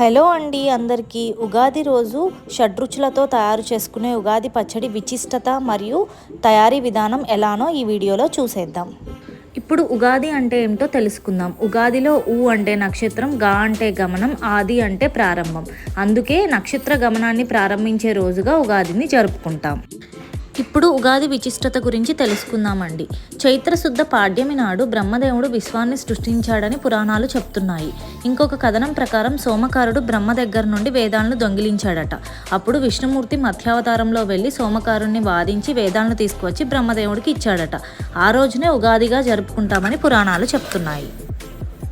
Hello అండి అందరికీ. ఉగాది రోజు షడ్రుచులతో తయారు చేసుకునే ఉగాది పచ్చడి విశిష్టత మరియు తయారీ విధానం ఎలానో ఈ వీడియోలో చూసేద్దాం. ఇప్పుడు ఉగాది అంటే ఏమిటో తెలుసుకుందాం. ఉగాదిలో ఊ అంటే నక్షత్రం గా అంటే గమనం ఆది అంటే ప్రారంభం. అందుకే నక్షత్ర గమనాన్ని ప్రారంభించే రోజుగా ఉగాదిని జరుపుకుంటాం. ఇప్పుడు ఉగాది విశిష్టత గురించి తెలుసుకుందామండి. చైత్రశుద్ధ పాడ్యమి నాడు బ్రహ్మదేవుడు విశ్వాన్ని సృష్టించాడని పురాణాలు చెప్తున్నాయి. ఇంకొక కథనం ప్రకారం సోమకారుడు బ్రహ్మ దగ్గర నుండి వేదాలను దొంగిలించాడట. అప్పుడు విష్ణుమూర్తి మధ్యావతారంలో వెళ్ళి సోమకారుణ్ణి వాదించి వేదాలను తీసుకువచ్చి బ్రహ్మదేవుడికి ఇచ్చాడట. ఆ రోజునే ఉగాదిగా జరుపుకుంటామని పురాణాలు చెప్తున్నాయి.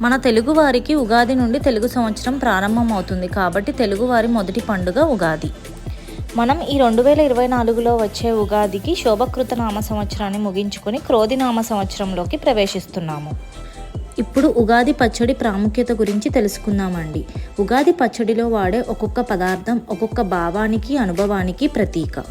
మన తెలుగువారికి ఉగాది నుండి తెలుగు సంవత్సరం ప్రారంభమవుతుంది కాబట్టి తెలుగువారి మొదటి పండుగ ఉగాది. మనం ఈ రెండు వేల ఇరవై నాలుగులో వచ్చే ఉగాదికి శోభకృత నామ సంవత్సరాన్ని ముగించుకొని క్రోధి నామ సంవత్సరంలోకి ప్రవేశిస్తున్నాము. ఇప్పుడు ఉగాది పచ్చడి ప్రాముఖ్యత గురించి తెలుసుకుందామండి. ఉగాది పచ్చడిలో వాడే ఒక్కొక్క పదార్థం ఒక్కొక్క భావానికి అనుభవానికి ప్రతీక.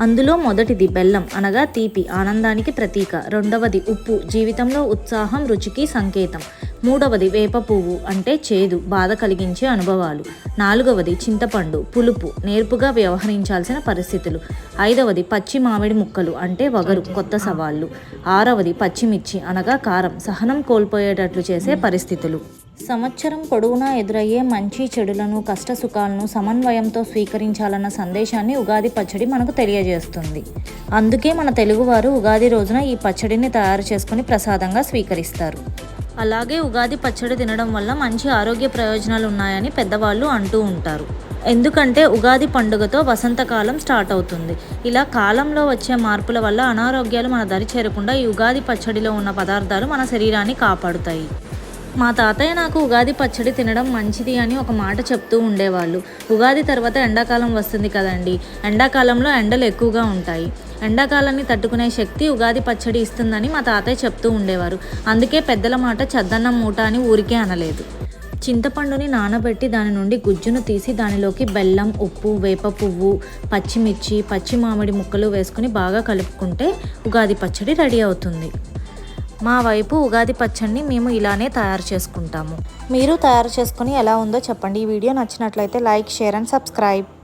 అందులో మొదటిది బెల్లం అనగా తీపి ఆనందానికి ప్రతీక. రెండవది ఉప్పు జీవితంలో ఉత్సాహం రుచికి సంకేతం. మూడవది వేప పువ్వు అంటే చేదు బాధ కలిగించే అనుభవాలు. నాలుగవది చింతపండు పులుపు నేర్పుగా వ్యవహరించాల్సిన పరిస్థితులు. ఐదవది పచ్చి మామిడి ముక్కలు అంటే వగరు కొత్త సవాళ్ళు. ఆరవది పచ్చిమిర్చి అనగా కారం సహనం కోల్పోయేటట్లు చేసే పరిస్థితులు. సంవత్సరం పొడవునా ఎదురయ్యే మంచి చెడులను కష్ట సుఖాలను సమన్వయంతో స్వీకరించాలన్న సందేశాన్ని ఉగాది పచ్చడి మనకు తెలియజేస్తుంది. అందుకే మన తెలుగువారు ఉగాది రోజున ఈ పచ్చడిని తయారు చేసుకుని ప్రసాదంగా స్వీకరిస్తారు. అలాగే ఉగాది పచ్చడి తినడం వల్ల మంచి ఆరోగ్య ప్రయోజనాలు ఉన్నాయని పెద్దవాళ్ళు అంటూ ఉంటారు. ఎందుకంటే ఉగాది పండుగతో వసంతకాలం స్టార్ట్ అవుతుంది. ఇలా కాలంలో వచ్చే మార్పుల వల్ల అనారోగ్యాలు మన దరి చేరకుండా ఈ ఉగాది పచ్చడిలో ఉన్న పదార్థాలు మన శరీరాన్ని కాపాడుతాయి. మా తాతయ్య నాకు ఉగాది పచ్చడి తినడం మంచిది అని ఒక మాట చెప్తూ ఉండేవాళ్ళు. ఉగాది తర్వాత ఎండాకాలం వస్తుంది కదండి. ఎండాకాలంలో ఎండలు ఎక్కువగా ఉంటాయి. ఎండాకాలాన్ని తట్టుకునే శక్తి ఉగాది పచ్చడి ఇస్తుందని మా తాతయ్య చెప్తూ ఉండేవారు. అందుకే పెద్దల మాట చద్దన్నం మూట అని ఊరికే అనలేదు. చింతపండుని నానబెట్టి దాని నుండి గుజ్జును తీసి దానిలోకి బెల్లం ఉప్పు వేప పువ్వు పచ్చిమిర్చి పచ్చి మామిడి ముక్కలు వేసుకుని బాగా కలుపుకుంటే ఉగాది పచ్చడి రెడీ అవుతుంది. మా వైపు ఉగాది పచ్చడిని మేము ఇలానే తయారు చేసుకుంటాము. మీరు తయారు చేసుకుని ఎలా ఉందో చెప్పండి. ఈ వీడియో నచ్చినట్లయితే లైక్ షేర్ అండ్ సబ్స్క్రైబ్.